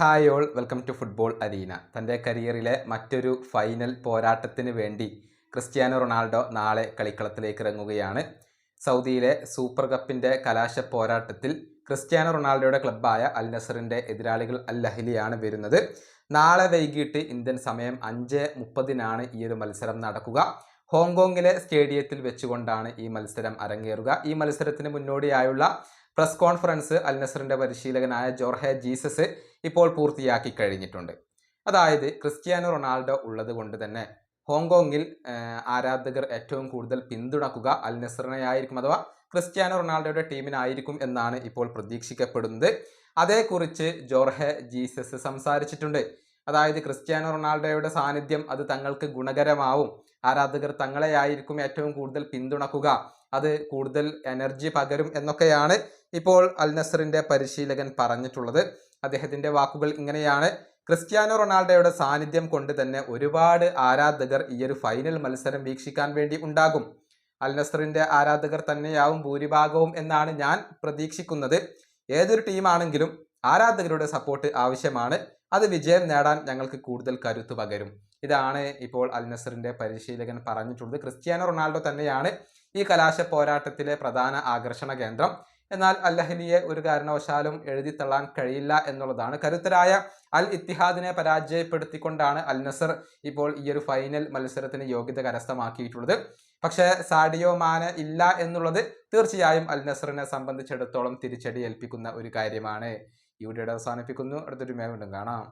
Hi all welcome to football arena. തന്റെ കരിയറിലെ മറ്റൊരു ഫൈനൽ പോരാട്ടത്തിന് വേണ്ടി ക്രിസ്ത്യാനോ റൊണാൾഡോ നാളെ കളിക്കളത്തിലേക്ക് ഇറങ്ങുകയാണ്. സൗദിയിലെ സൂപ്പർ കപ്പിന്റെ കലാശ പോരാട്ടത്തിൽ ക്രിസ്ത്യാനോ റൊണാൾഡോയുടെ ക്ലബ്ബായ അൽ നസറിന്റെ എതിരാളികൾ അൽ അഹ്ലിയാണ് വരുന്നത്. നാളെ വൈകിട്ട് ഇന്ത്യൻ സമയം അഞ്ച് മുപ്പതിനാണ് ഈ ഒരു മത്സരം നടക്കുക. ഹോങ്കോങ്ങിലെ സ്റ്റേഡിയത്തിൽ വെച്ചുകൊണ്ടാണ് ഈ മത്സരം അരങ്ങേറുക. ഈ മത്സരത്തിന് മുന്നോടിയായുള്ള പ്രസ് കോൺഫറൻസ് അൽ നസറിന്റെ പരിശീലകനായ ജോർഹെ ജീസസ് ഇപ്പോൾ പൂർത്തിയാക്കി കഴിഞ്ഞിട്ടുണ്ട്. അതായത് ക്രിസ്ത്യാനോ റൊണാൾഡോ ഉള്ളത് കൊണ്ട് തന്നെ ഹോങ്കോങ്ങിൽ ആരാധകർ ഏറ്റവും കൂടുതൽ പിന്തുണക്കുക അൽ നസറിനെയായിരിക്കും അഥവാ ക്രിസ്ത്യാനോ റൊണാൾഡോയുടെ ടീമിനായിരിക്കും എന്നാണ് ഇപ്പോൾ പ്രതീക്ഷിക്കപ്പെടുന്നത്. അതേക്കുറിച്ച് ജോർഹെ ജീസസ് സംസാരിച്ചിട്ടുണ്ട്. അതായത് ക്രിസ്ത്യാനോ റൊണാൾഡോയുടെ സാന്നിധ്യം അത് തങ്ങൾക്ക് ഗുണകരമാവും. ആരാധകർ തങ്ങളെയായിരിക്കും ഏറ്റവും കൂടുതൽ പിന്തുണക്കുക. അത് കൂടുതൽ എനർജി പകരും എന്നൊക്കെയാണ് ഇപ്പോൾ അൽ നസറിന്റെ പരിശീലകൻ പറഞ്ഞിട്ടുള്ളത്. അദ്ദേഹത്തിന്റെ വാക്കുകൾ ഇങ്ങനെയാണ്. ക്രിസ്ത്യാനോ റൊണാൾഡോയുടെ സാന്നിധ്യം കൊണ്ട് തന്നെ ഒരുപാട് ആരാധകർ ഈ ഒരു ഫൈനൽ മത്സരം വീക്ഷിക്കാൻ വേണ്ടി ഉണ്ടാകും. അൽ നസറിന്റെ ആരാധകർ തന്നെയാവും ഭൂരിഭാഗവും എന്നാണ് ഞാൻ പ്രതീക്ഷിക്കുന്നത്. ഏതൊരു ടീമാണെങ്കിലും ആരാധകരുടെ സപ്പോർട്ട് ആവശ്യമാണ്. അത് വിജയം നേടാൻ ഞങ്ങൾക്ക് കൂടുതൽ കരുത്തു പകരും. ഇതാണ് ഇപ്പോൾ അൽ നസറിന്റെ പരിശീലകൻ പറഞ്ഞിട്ടുള്ളത്. ക്രിസ്ത്യാനോ റൊണാൾഡോ തന്നെയാണ് ഈ കലാശ പോരാട്ടത്തിലെ പ്രധാന ആകർഷണ കേന്ദ്രം. എന്നാൽ അല്ലഹലിയെ ഒരു കാരണവശാലും എഴുതി തള്ളാൻ കഴിയില്ല എന്നുള്ളതാണ്. കരുത്തരായ അൽ ഇത്തിഹാദിനെ പരാജയപ്പെടുത്തിക്കൊണ്ടാണ് അൽ നസർ ഇപ്പോൾ ഈ ഒരു ഫൈനൽ മത്സരത്തിന് യോഗ്യത കരസ്ഥമാക്കിയിട്ടുള്ളത്. പക്ഷേ സാഡിയോ മാന ഇല്ല എന്നുള്ളത് തീർച്ചയായും അൽ നസറിനെ സംബന്ധിച്ചിടത്തോളം തിരിച്ചടി ഏൽപ്പിക്കുന്ന ഒരു കാര്യമാണ്. ഈ വീഡിയോയുടെ അവസാനിപ്പിക്കുന്നു. അടുത്തൊരു മേ വീണ്ടും കാണാം.